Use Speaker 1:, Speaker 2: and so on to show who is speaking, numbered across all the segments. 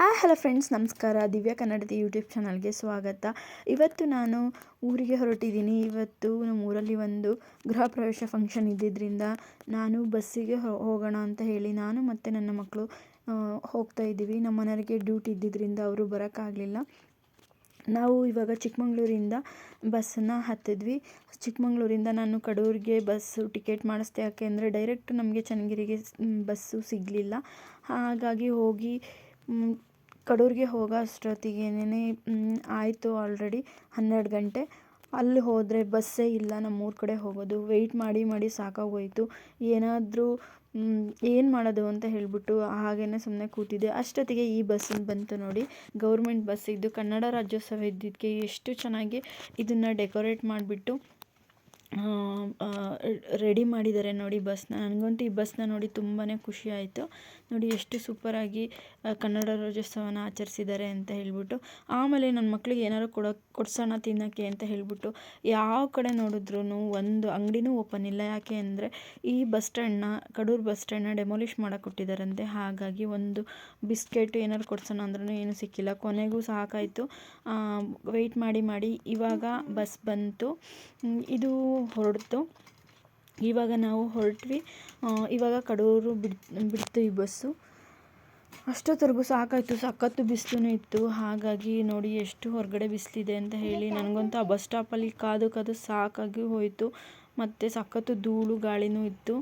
Speaker 1: ಆ, hello friends, ನಮಸ್ಕಾರ. ದಿವ್ಯಾ ಕನ್ನಡದ ಯೂಟ್ಯೂಬ್ ಚಾನಲ್ಗೆ ಸ್ವಾಗತ. ಇವತ್ತು ನಾನು ಊರಿಗೆ ಹೊರಟಿದ್ದೀನಿ. ಇವತ್ತು ನಮ್ಮ ಊರಲ್ಲಿ ಒಂದು ಗೃಹ ಪ್ರವೇಶ ಫಂಕ್ಷನ್ ಇದ್ದಿದ್ದರಿಂದ ನಾನು ಬಸ್ಸಿಗೆ ಹೋಗೋಣ ಅಂತ ಹೇಳಿ ನಾನು ಮತ್ತು ನನ್ನ ಮಕ್ಕಳು ಹೋಗ್ತಾ ಇದ್ದೀವಿ. ನಮ್ಮ ಮನೆಯವರಿಗೆ ಡ್ಯೂಟಿ ಇದ್ದಿದ್ದರಿಂದ ಅವರು ಬರೋಕ್ಕಾಗಲಿಲ್ಲ. ನಾವು ಇವಾಗ ಚಿಕ್ಕಮಂಗ್ಳೂರಿಂದ ಬಸ್ಸನ್ನು ಹತ್ತಿದ್ವಿ. ಚಿಕ್ಕಮಂಗ್ಳೂರಿಂದ ನಾನು ಕಡೂರಿಗೆ ಬಸ್ಸು ಟಿಕೆಟ್ ಮಾಡಿಸ್ದೆ. ಯಾಕೆ ಅಂದರೆ ಡೈರೆಕ್ಟ್ ನಮಗೆ ಚನ್ನಗಿರಿಗೆ ಬಸ್ಸು ಸಿಗಲಿಲ್ಲ. ಹಾಗಾಗಿ ಹೋಗಿ ಕಡೂರಿಗೆ ಹೋಗೋ ಅಷ್ಟೊತ್ತಿಗೇನೆ ಆಯಿತು ಆಲ್ರೆಡಿ ಹನ್ನೆರಡು ಗಂಟೆ. ಅಲ್ಲಿ ಹೋದರೆ ಬಸ್ಸೇ ಇಲ್ಲ, ನಮ್ಮೂರ ಕಡೆ ಹೋಗೋದು. ವೆಯ್ಟ್ ಮಾಡಿ ಮಾಡಿ ಸಾಕಾಗೋಯಿತು. ಏನಾದರೂ ಏನು ಮಾಡೋದು ಅಂತ ಹೇಳಿಬಿಟ್ಟು ಹಾಗೇ ಸುಮ್ಮನೆ ಕೂತಿದ್ದೆ. ಅಷ್ಟೊತ್ತಿಗೆ ಈ ಬಸ್ ಬಂತು ನೋಡಿ. ಗೌರ್ಮೆಂಟ್ ಬಸ್ ಇದ್ದು ಕನ್ನಡ ರಾಜ್ಯೋತ್ಸವ ಇದ್ದಿದ್ದಕ್ಕೆ ಎಷ್ಟು ಚೆನ್ನಾಗಿ ಇದನ್ನು ಡೆಕೋರೇಟ್ ಮಾಡಿಬಿಟ್ಟು ರೆಡಿ ಮಾಡಿದ್ದಾರೆ ನೋಡಿ ಬಸ್ನ. ನನಗಂತೂ ಈ ಬಸ್ನ ನೋಡಿ ತುಂಬಾ ಖುಷಿ ಆಯಿತು. ನೋಡಿ ಎಷ್ಟು ಸೂಪರಾಗಿ ಕನ್ನಡ ರಾಜ್ಯೋತ್ಸವನ ಆಚರಿಸಿದ್ದಾರೆ ಅಂತ ಹೇಳಿಬಿಟ್ಟು. ಆಮೇಲೆ ನನ್ನ ಮಕ್ಕಳಿಗೆ ಏನಾದ್ರು ಕೊಡೋ, ಕೊಡ್ಸೋಣ ತಿನ್ನೋಕ್ಕೆ ಅಂತ ಹೇಳಿಬಿಟ್ಟು ಯಾವ ಕಡೆ ನೋಡಿದ್ರೂ ಒಂದು ಅಂಗಡಿನೂ ಓಪನ್ ಇಲ್ಲ. ಯಾಕೆ ಅಂದರೆ ಈ ಬಸ್ ಸ್ಟ್ಯಾಂಡ್ನ, ಕಡೂರು ಬಸ್ ಸ್ಟ್ಯಾಂಡ್ನ ಡೆಮೊಲಿಷ್ ಮಾಡೋಕೆ ಕೊಟ್ಟಿದ್ದಾರಂತೆ. ಹಾಗಾಗಿ ಒಂದು ಬಿಸ್ಕೆಟ್ ಏನಾದ್ರು ಕೊಡ್ಸೋಣ ಅಂದ್ರೂ ಏನೂ ಸಿಕ್ಕಿಲ್ಲ. ಕೊನೆಗೂ ಸಾಕಾಯಿತು. ವೆಯ್ಟ್ ಮಾಡಿ ಮಾಡಿ ಇವಾಗ ಬಸ್ ಬಂತು. ಇದು ಹೊರಡ್ತು. ಇವಾಗ ನಾವು ಹೊರಟ್ವಿ. ಇವಾಗ ಕಡೂರು ಬಿಡ್, ಬಿಡ್ತು ಈ ಬಸ್ಸು. ಅಷ್ಟೊತ್ತರೆಗೂ ಸಾಕಾಯಿತು. ಸಖತ್ತು ಬಿಸಿಲೂ ಇತ್ತು. ಹಾಗಾಗಿ ನೋಡಿ ಎಷ್ಟು ಹೊರಗಡೆ ಬಿಸಿಲಿದೆ ಅಂತ ಹೇಳಿ ನನಗಂತೂ ಆ ಬಸ್ ಸ್ಟಾಪಲ್ಲಿ ಕಾದು ಕಾದು ಸಾಕಾಗಿ ಹೋಯಿತು. ಮತ್ತು ಸಖತ್ತು ಧೂಳು, ಗಾಳಿನೂ ಇತ್ತು.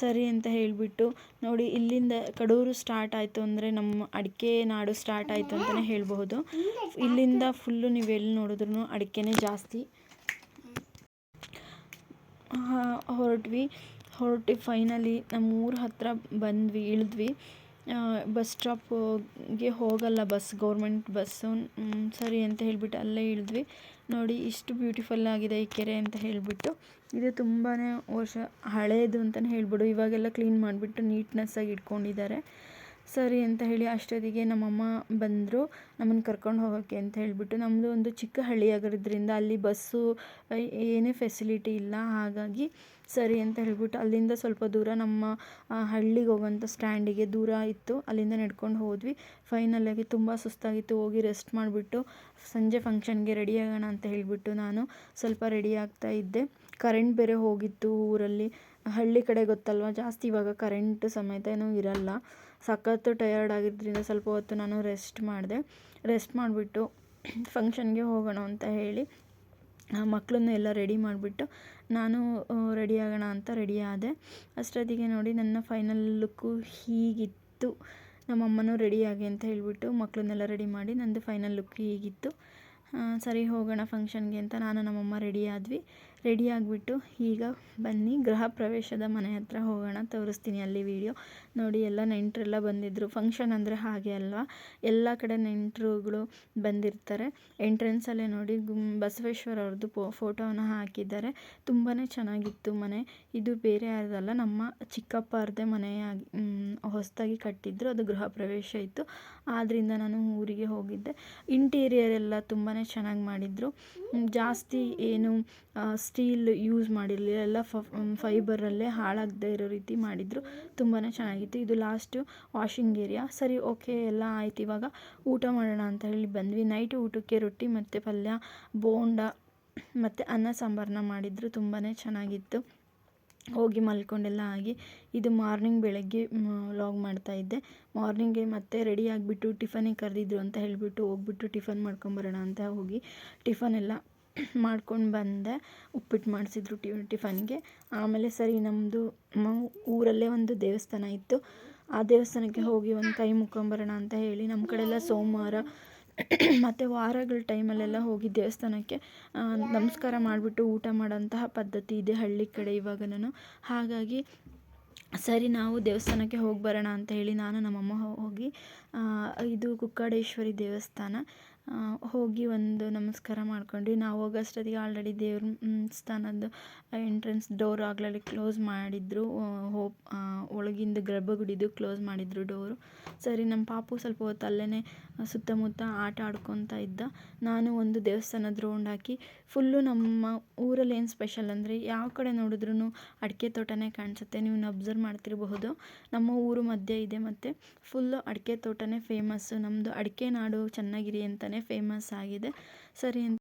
Speaker 1: ಸರಿ ಅಂತ ಹೇಳಿಬಿಟ್ಟು ನೋಡಿ ಇಲ್ಲಿಂದ ಕಡೂರು ಸ್ಟಾರ್ಟ್ ಆಯಿತು ಅಂದರೆ ನಮ್ಮ ಅಡಿಕೆ ನಾಡು ಸ್ಟಾರ್ಟ್ ಆಯಿತು ಅಂತಲೇ ಹೇಳಬಹುದು. ಇಲ್ಲಿಂದ ಫುಲ್ಲು ನೀವು ಎಲ್ಲಿ ನೋಡಿದ್ರು ಅಡಿಕೆನೇ ಜಾಸ್ತಿ. ಹೊರಟ್ವಿ. ಹೊರಟು ಫೈನಲಿ ನಮ್ಮ ಊರ ಹತ್ತಿರ ಬಂದ್ವಿ, ಇಳಿದ್ವಿ. ಬಸ್ ಸ್ಟಾಪ್ಗೆ ಹೋಗಲ್ಲ ಬಸ್ ಗೌರ್ಮೆಂಟ್ ಬಸ್ಸು ಸರಿ ಅಂತ ಹೇಳಿಬಿಟ್ಟು ಅಲ್ಲೇ ಇಳಿದ್ವಿ. ನೋಡಿ, ಇಷ್ಟು ಬ್ಯೂಟಿಫುಲ್ ಆಗಿದೆ ಈ ಕೆರೆ ಅಂತ ಹೇಳಿಬಿಟ್ಟು. ಇದು ತುಂಬಾ ವರ್ಷ ಹಳೆಯದು ಅಂತಲೇ ಹೇಳ್ಬಿಡು. ಇವಾಗೆಲ್ಲ ಕ್ಲೀನ್ ಮಾಡಿಬಿಟ್ಟು ನೀಟ್ನೆಸ್ಸಾಗಿ ಇಟ್ಕೊಂಡಿದ್ದಾರೆ. ಸರಿ ಅಂತ ಹೇಳಿ ಅಷ್ಟೊತ್ತಿಗೆ ನಮ್ಮಮ್ಮ ಬಂದರು, ನಮ್ಮನ್ನು ಕರ್ಕೊಂಡು ಹೋಗೋಕ್ಕೆ ಅಂತ ಹೇಳಿಬಿಟ್ಟು ನಮ್ಮದು ಒಂದು ಚಿಕ್ಕ ಹಳ್ಳಿ ಆಗಿರೋದ್ರಿಂದ ಅಲ್ಲಿ ಬಸ್ಸು ಏನೇ ಫೆಸಿಲಿಟಿ ಇಲ್ಲ, ಹಾಗಾಗಿ ಸರಿ ಅಂತ ಹೇಳಿಬಿಟ್ಟು ಅಲ್ಲಿಂದ ಸ್ವಲ್ಪ ದೂರ ನಮ್ಮ ಹಳ್ಳಿಗೆ ಹೋಗೋಂಥ ಸ್ಟ್ಯಾಂಡಿಗೆ ದೂರ ಇತ್ತು. ಅಲ್ಲಿಂದ ನಡ್ಕೊಂಡು ಹೋದ್ವಿ. ಫೈನಲಾಗಿ ತುಂಬ ಸುಸ್ತಾಗಿತ್ತು. ಹೋಗಿ ರೆಸ್ಟ್ ಮಾಡಿಬಿಟ್ಟು ಸಂಜೆ ಫಂಕ್ಷನ್ಗೆ ರೆಡಿ ಆಗೋಣ ಅಂತ ಹೇಳಿಬಿಟ್ಟು ನಾನು ಸ್ವಲ್ಪ ರೆಡಿ ಆಗ್ತಾ ಇದ್ದೆ. ಕರೆಂಟ್ ಬೇರೆ ಹೋಗಿತ್ತು ಊರಲ್ಲಿ. ಹಳ್ಳಿ ಕಡೆ ಗೊತ್ತಲ್ವ? ಜಾಸ್ತಿ ಇವಾಗ ಕರೆಂಟ್ ಸಮೇತ ಏನೂ ಇರಲ್ಲ. ಸಖತ್ತು ಟಯರ್ಡ್ ಆಗಿದ್ದರಿಂದ ಸ್ವಲ್ಪ ಹೊತ್ತು ನಾನು ರೆಸ್ಟ್ ಮಾಡಿದೆ. ರೆಸ್ಟ್ ಮಾಡಿಬಿಟ್ಟು ಫಂಕ್ಷನ್ಗೆ ಹೋಗೋಣ ಅಂತ ಹೇಳಿ ಮಕ್ಕಳನ್ನು ಎಲ್ಲ ರೆಡಿ ಮಾಡಿಬಿಟ್ಟು ನಾನು ರೆಡಿ ಆಗೋಣ ಅಂತ ರೆಡಿ ಆದೆ. ಅಷ್ಟೊತ್ತಿಗೆ ನೋಡಿ ನನ್ನ ಫೈನಲ್ ಲುಕ್ಕು ಹೀಗಿತ್ತು. ನಮ್ಮಮ್ಮನೂ ರೆಡಿಯಾಗಿ ಅಂತ ಹೇಳಿಬಿಟ್ಟು ಮಕ್ಕಳನ್ನೆಲ್ಲ ರೆಡಿ ಮಾಡಿ ನಂದು ಫೈನಲ್ ಲುಕ್ ಹೀಗಿತ್ತು. ಸರಿ ಹೋಗೋಣ ಫಂಕ್ಷನ್ಗೆ ಅಂತ ನಾನು ನಮ್ಮಮ್ಮ ರೆಡಿ ಆದ್ವಿ. ರೆಡಿ ಆಗಿಬಿಟ್ಟು ಈಗ ಬನ್ನಿ, ಗೃಹ ಪ್ರವೇಶದ ಮನೆ ಹತ್ರ ಹೋಗೋಣ, ತೋರಿಸ್ತೀನಿ ಅಲ್ಲಿ ವೀಡಿಯೋ ನೋಡಿ, ಎಲ್ಲ ನೆಂಟರೆಲ್ಲ ಬಂದಿದ್ದರು ಫಂಕ್ಷನ್ ಅಂದರೆ ಹಾಗೆ ಅಲ್ವಾ? ಎಲ್ಲ ಕಡೆ ನೆಂಟರುಗಳು ಬಂದಿರ್ತಾರೆ. ಎಂಟ್ರೆನ್ಸಲ್ಲೇ ನೋಡಿ ಬಸವೇಶ್ವರ ಅವ್ರದ್ದು ಪೋ ಫೋಟೋನ ಹಾಕಿದ್ದಾರೆ. ತುಂಬಾ ಚೆನ್ನಾಗಿತ್ತು ಮನೆ. ಇದು ಬೇರೆ ಯಾರ್ದಲ್ಲ, ನಮ್ಮ ಚಿಕ್ಕಪ್ಪ ಅವ್ರದ್ದೇ ಮನೆಯಾಗಿ ಹೊಸದಾಗಿ ಕಟ್ಟಿದ್ರು. ಅದು ಗೃಹ ಪ್ರವೇಶ ಇತ್ತು. ಆದ್ದರಿಂದ ನಾನು ಊರಿಗೆ ಹೋಗಿದ್ದೆ. ಇಂಟೀರಿಯರ್ ಎಲ್ಲ ತುಂಬಾ ಚೆನ್ನಾಗಿ ಮಾಡಿದರು. ಜಾಸ್ತಿ ಏನು ಸ್ಟೀಲ್ ಯೂಸ್ ಮಾಡಿರಲಿಲ್ಲ. ಎಲ್ಲ ಫೈಬರಲ್ಲೇ ಹಾಳಾಗದೇ ಇರೋ ರೀತಿ ಮಾಡಿದರು. ತುಂಬಾ ಚೆನ್ನಾಗಿತ್ತು. ಇದು ಲಾಸ್ಟು ವಾಷಿಂಗ್ ಏರಿಯಾ ಸರಿ ಓಕೆ ಎಲ್ಲ ಆಯ್ತು. ಇವಾಗ ಊಟ ಮಾಡೋಣ ಅಂತ ಹೇಳಿ ಬಂದ್ವಿ. ನೈಟ್ ಊಟಕ್ಕೆ ರೊಟ್ಟಿ ಮತ್ತು ಪಲ್ಯ, ಬೋಂಡ ಮತ್ತು ಅನ್ನ ಸಾಂಬಾರನ್ನ ಮಾಡಿದರು. ತುಂಬಾ ಚೆನ್ನಾಗಿತ್ತು. ಹೋಗಿ ಮಲ್ಕೊಂಡೆಲ್ಲ ಆಗಿ ಇದು ಮಾರ್ನಿಂಗ್ ಬೆಳಗ್ಗೆ ವ್ಲಾಗ್ ಮಾಡ್ತಾಯಿದ್ದೆ ಮಾರ್ನಿಂಗೆ ಮತ್ತೆ ರೆಡಿ ಆಗಿಬಿಟ್ಟು ಟಿಫನಿಗೆ ಕರೆದಿದ್ರು ಅಂತ ಹೇಳಿಬಿಟ್ಟು ಹೋಗ್ಬಿಟ್ಟು ಟಿಫನ್ ಮಾಡ್ಕೊಂಬರೋಣ ಅಂತ ಹೋಗಿ ಟಿಫನ್ ಎಲ್ಲ ಮಾಡ್ಕೊಂಡು ಬಂದೆ. ಉಪ್ಪಿಟ್ಟು ಮಾಡಿಸಿದ್ರು ಟಿ, ಟಿಫನ್ಗೆ. ಆಮೇಲೆ ಸರಿ ನಮ್ಮದು ಊರಲ್ಲೇ ಒಂದು ದೇವಸ್ಥಾನ ಇತ್ತು. ಆ ದೇವಸ್ಥಾನಕ್ಕೆ ಹೋಗಿ ಒಂದು ಕೈ ಮುಕ್ಕೊಂಬರೋಣ ಅಂತ ಹೇಳಿ ನಮ್ಮ ಕಡೆ ಎಲ್ಲ ಸೋಮವಾರ ಮತ್ತು ವಾರಗಳ ಟೈಮಲ್ಲೆಲ್ಲ ಹೋಗಿ ದೇವಸ್ಥಾನಕ್ಕೆ ನಮಸ್ಕಾರ ಮಾಡಿಬಿಟ್ಟು ಊಟ ಮಾಡೋಂತಹ ಪದ್ಧತಿ ಇದೆ ಹಳ್ಳಿ ಕಡೆ ಇವಾಗ ನಾನು ಹಾಗಾಗಿ ಸರಿ ನಾವು ದೇವಸ್ಥಾನಕ್ಕೆ ಹೋಗಿ ಬರೋಣ ಅಂತ ಹೇಳಿ ನಾನು ನಮ್ಮಮ್ಮ ಹೋಗಿ ಇದು ಕುಕ್ಕಡೇಶ್ವರಿ ದೇವಸ್ಥಾನ. ಹೋಗಿ ಒಂದು ನಮಸ್ಕಾರ ಮಾಡ್ಕೊಂಡ್ವಿ. ನಾವು ಹೋಗೋಷ್ಟೊತ್ತಿಗೆ ಆಲ್ರೆಡಿ ದೇವ್ರ ಸ್ಥಾನದ್ದು ಎಂಟ್ರೆನ್ಸ್ ಡೋರ್ ಆಗಲೇ ಕ್ಲೋಸ್ ಮಾಡಿದ್ರು. ಹೋಪ್ ಒಳಗಿಂದ ಗರ್ಭಗುಡಿದು ಕ್ಲೋಸ್ ಮಾಡಿದ್ರು ಡೋರು ಸರಿ ನಮ್ಮ ಪಾಪು ಸ್ವಲ್ಪ ಹೊತ್ತು ಅಲ್ಲೇ ಸುತ್ತಮುತ್ತ ಆಟ ಆಡ್ಕೊತಾ ಇದ್ದ. ನಾನು ಒಂದು ದೇವಸ್ಥಾನದ ರೌಂಡ್ ಹಾಕಿ ಫುಲ್ಲು ನಮ್ಮ ಊರಲ್ಲಿ ಏನು ಸ್ಪೆಷಲ್ ಅಂದರೆ, ಯಾವ ಕಡೆ ನೋಡಿದ್ರೂ ಅಡಿಕೆ ತೋಟನೇ ಕಾಣಿಸುತ್ತೆ. ನೀವು ಅಬ್ಸರ್ವ್ ಮಾಡ್ತಿರಬಹುದು. ನಮ್ಮ ಊರು ಮಧ್ಯೆ ಇದೆ ಮತ್ತು ಫುಲ್ಲು ಅಡಿಕೆ ತೋಟನೇ ಫೇಮಸ್ಸು ನಮ್ಮದು ಅಡಿಕೆ ನಾಡು ಚೆನ್ನಾಗಿರಿ ಅಂತಲೇ ಫೇಮಸ್ ಆಗಿದೆ. ಸರಿ ಅಂತ